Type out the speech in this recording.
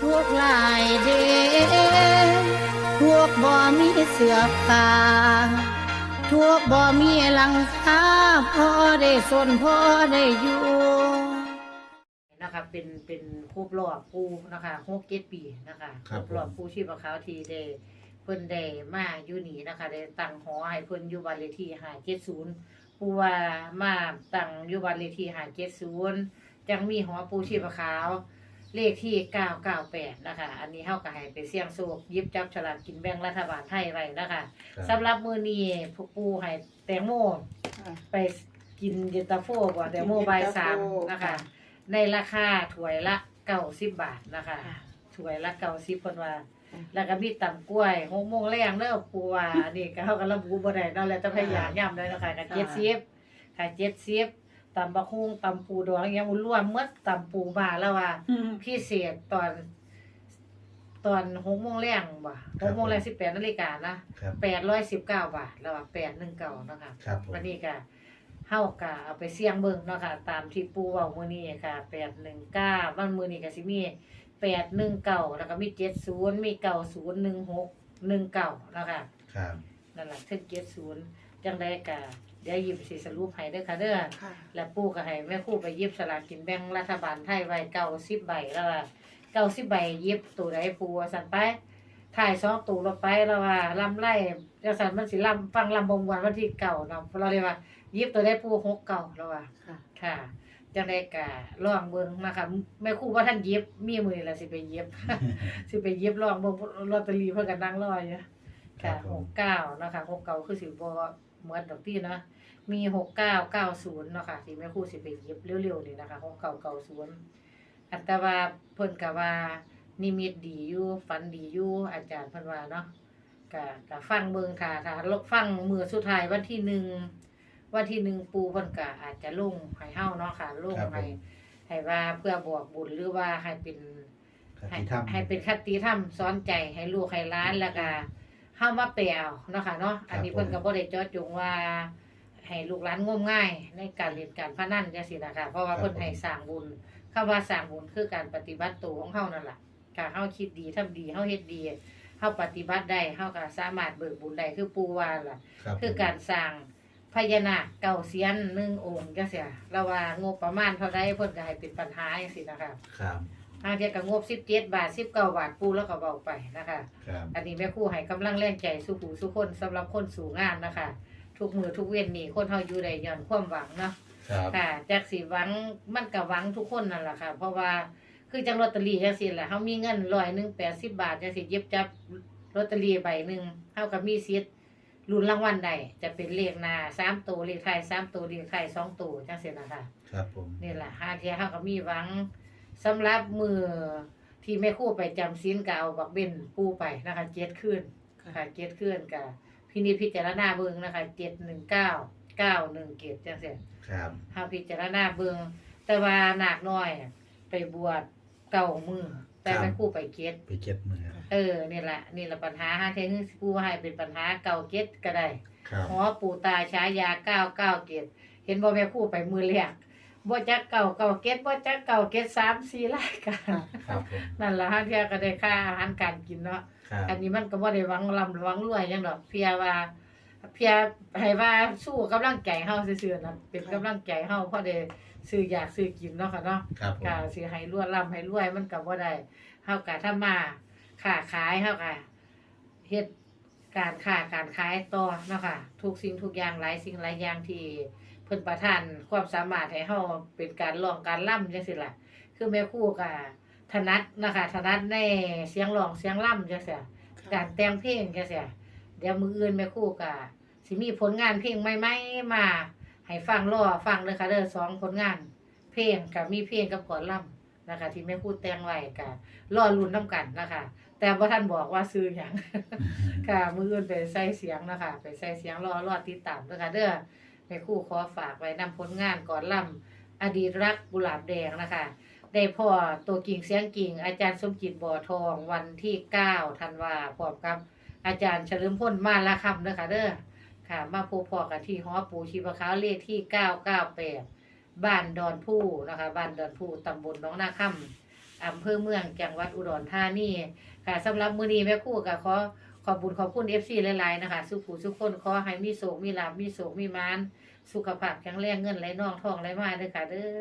ทุกหลายเดพวกบ่มีเสือผ้าทุกบ่มีหลังคาพอได้สนพอได้อยู่นะคะเป็นเป็นครบรอบปูนะคะหกเจ็ดปีนะคะคครัรบบรอบปูชีพขาวทีได้เพิ่นได้มาอยู่นี่นะคะได้ตั้งหอให้เพิ่นอยู่บ้านเลขที่ห้าเจ็ดศูนย์ปูว่ามาตั้งอยู่บ้านเลขที่ห้าเจ็ดศูนย์จังมีหอปูชีพขาว เลขที่เก้าเก้าแปดนะคะ อันนี้เฮาก็ให้ไปเสี่ยงโชคหยิบจับฉลากกินแบ่งรัฐบาลไทยไว้นะคะครับ สำหรับมื้อนี้ผู้ปูให้แตงโมไปกินเย็นตาโฟก่อนแตงโมใบายสามนะคะ ในราคาถ้วยละเก้าสิบบาทนะคะ ถ้วยละเก้าสิบคนว่าแล้วก็มีตำกล้วยหกโมงแรงเด้อปูว่าอันนี้ก็เขาก็ระบุบ่ได้เนาะแล้วแต่พยายามย้ำเลยนะคะก็เจ็ดสิบค่ะเจ็ดสิบ ตำบักฮุงตำปูดองอหยังรวมหมดตำปูมาแล้วว่าพิเศษตอน ตอนหกโมงแรงบ่หกโมงแรงสิบแปดนาฬิกานะครับ แปดร้อยสิบเก้าบาทแล้วว่าแปดหนึ่งเก้านะคะครับผมวันนี้ก็เฮาก็เอาไปเสี่ยงเบิ่งเนาะค่ะ ตามที่ปูเว้ามื้อนี้ค่ะ819บางมื้อนี้ก็สิมี819แล้วก็มี70มี9016 19เนาะค่ะ ครับ นั่นล่ะถึง70จังได๋ก็เดี๋ยวยิ้มสิสรุปให้เด้อค่ะเด้อค่ะ แล้วปู่ก็ให้แม่ครูไปหยิบสลากกินแบ่งรัฐบาลไทยไว้90ใบแล้วว่า90ใบหยิบตัวใดปู่ว่าซั่นไปถ่ายสองตัวลงไปแล้วว่าลำไรจังซั่นมันสิลำฟังลำบงวันวันที่เก่าเนาะเราเรียกว่ายิบตัวได้ปูหกเก่าแล้วว่ะค่ะ ค่ะจังได้กะลองเบิ่งนะคะแม่ครูว่าท่านเย็บมีมือละสิไปเย็บ สิไปเย็บลองเบิ่งลอตเตอรี่เพิ่นก็นั่งรออยู่ค่ะหกเก้านะคะหกเก้าคือสิบ่เหมือนดอกที่นะ มีหกเก้าเก้าศูนย์เนาะค่ะที่แม่ครูสิไปเย็บเร็วๆนี่นะคะหกเก้าเก้าศูนย์อันแต่ว่าเพิ่นก็ว่านิมิตดีอยู่ฝันดีอยู่อาจารย์เพิ่นว่าเนาะก็ก็ฟังเบิ่งค่ะค่ะฟังมือสุดท้ายวันที่หนึ่งวันที่หนึ่งปูเพิ่นก็อาจจะลงให้เฮาเนาะค่ะลงครับผมให้ให้ว่าเพื่อบอกบุญหรือว่าให้เป็นครับให้ที่ถ้ำให้เป็นคติธรรมสอนใจให้ลูกให้หล้านแล้วก็เฮามาแปลเอาเนาะค่ะเนาะอันนี้ครับผมเพิ่นก็บ่ได้เจาะจงว่า ให้ลูกหลานงมง่าย ในการเล่นการพนันจังซี่นะคะเพราะว่าเพิ่นให้สร้างบุญคำว่าสร้างบุญคือการปฏิบัติตัวของเฮานั่นล่ะถ้าเฮาคิดดีทำดีเฮาเฮ็ดดีเฮาปฏิบัติได้เฮาก็สามารถเบิกบุญได้คือปู่ว่าล่ะครับคือการสร้างพญานาคเก่าเสียนหนึ่งองค์จังซี่ระว่างบประมาณเท่าใดเพิ่นก็ให้เป็นปัญหาจังซี่นะคะครับทางเทียก็งบ17บาท19บาทปูแล้วก็เว้าไปนะคะครับอันนี้แม่ครูให้กำลังแรงใจสู้ผู้สู้คนสำหรับคนสู่งานนะคะ ทุกมือทุกเว้นนี่คนเฮาอยู่ได้ย้อนความหวังเนาะครับค่ะจักสิหวังมันก็หวังทุกคนนั่นแหละค่ะ เพราะว่าคือจังลอตเตอรี่จังซี่แหละเฮามีเงินร้อยหนึง80บาทจังสิหยิบจับลอตเตอรี่ใบหนึงเฮาก็มีสิทธิ์ลุ้นรางวัลใดจะเป็นเลขหน้า3ตัวเลขท้าย3ตัวเลขท้าย2ตัวจังซี่นะคะครับผมนี่แหละหาเที่ยเฮาก็มีหวังสำหรับมือที่แม่ครู่ไปจำศีลก็เอาบักเบนปูไปนะคะเจ็ดคืนค่ะเจ็ดคืนก็ พินิจพิจารณาเบิ่งนะคะ719 917จังซี่ครับเฮาพิจารณาเบิ่งแต่ว่านาคน้อยน่ะไปบวชเก่ามือแต่แม่ครู่ไปเก็ดไปเก็บมือเออนี่แหละนี่แหละปัญหาหาเทงผู้ให้เป็นปัญหาเก่าเก็ดก็ได้ครับ หอปู่ตาฉายาเก้าเก้าเกตเห็นบ่แม่ครู่ไปมือแรก บ่จักเก่าเก่าเกตบ่จักเก่าเกตสามสี่รายการครับผมนั่นล่ะฮะเที่ยก็ได้ค่าอาหารการกินเนาะครับอันนี้มันก็บ่ได้หวังร่ำหวังรวยหยังดอกเพียว่า เพียให้ว่าสู้กำลังใจเฮาซื่อๆนะเป็นกำลังใจเฮาเพราะได้ซื้ออยากซื้อกินเนาะค่ะเนาะ ครับผม ก็สิให้รวยร่ำให้รวยมันก็บ่ได้เฮาก็ถ้ามาค้าขายเฮาก็เฮ็ดการค้าการขายต่อเนาะค่ะทุกสิ่งทุกอย่างหลายสิ่งหลายอย่างที่ เพิ่นประทานความสามารถให้เฮาเป็นการร้องการร่ำจังซี่ล่ะ คือแม่ครูก็ถนัดนะคะถนัดในเสียงร้องเสียงร่ำจังซี่การแต่งเพลงจังซี่เดี๋ยวมื้ออื่นแม่ครูก็สิมีผลงานเพลงใหม่ๆมาให้ฟังรอฟังเด้อค่ะเด้อสองผลงาน เพลงกับมีเพลงกับก่อนล่ำนะคะ ที่แม่พูดแต่งไว้กับรอรุ่นน้ำกันนะคะ แต่ว่าท่านบอกว่าซื้ออย่างค่ะมืออื่นไปใส่เสียงนะคะไปใส่เสียงรอรอติดตามด้วยค่ะเด้อ แม่คู่ขอฝากไว้นำผลงานก่อนล่ำอดีตรักกุหลาบแดงนะคะ ได้พ่อตัวกิ่งเสียงกิ่ง อาจารย์สมจิตบ่อทองวันที่เก้าธันวาพร้อมกับอาจารย์เฉลิมพลมาละคำเด้อค่ะเด้อค่ะ มาพบพอกันที่หอปูชีพขาวเลขที่เก้าเก้าแปดบ้านดอนผู้นะคะ บ้านดอนผู้ตำบลหน้องนาค่ำอำเภอเมืองจังหวัดอุดรธานีค่ะสำหรับมือนี้แม่คู่ก็ขอ ขอบบุญขอบคุณเอฟซีหลายๆนะคะ สุขผู้ทุขคนขอให้มีโศกมีลาบมีโศกมีมาน สุขภาพแข็งแรงเงินไหลนองทองไหลมาเด้อค่ะเด้อ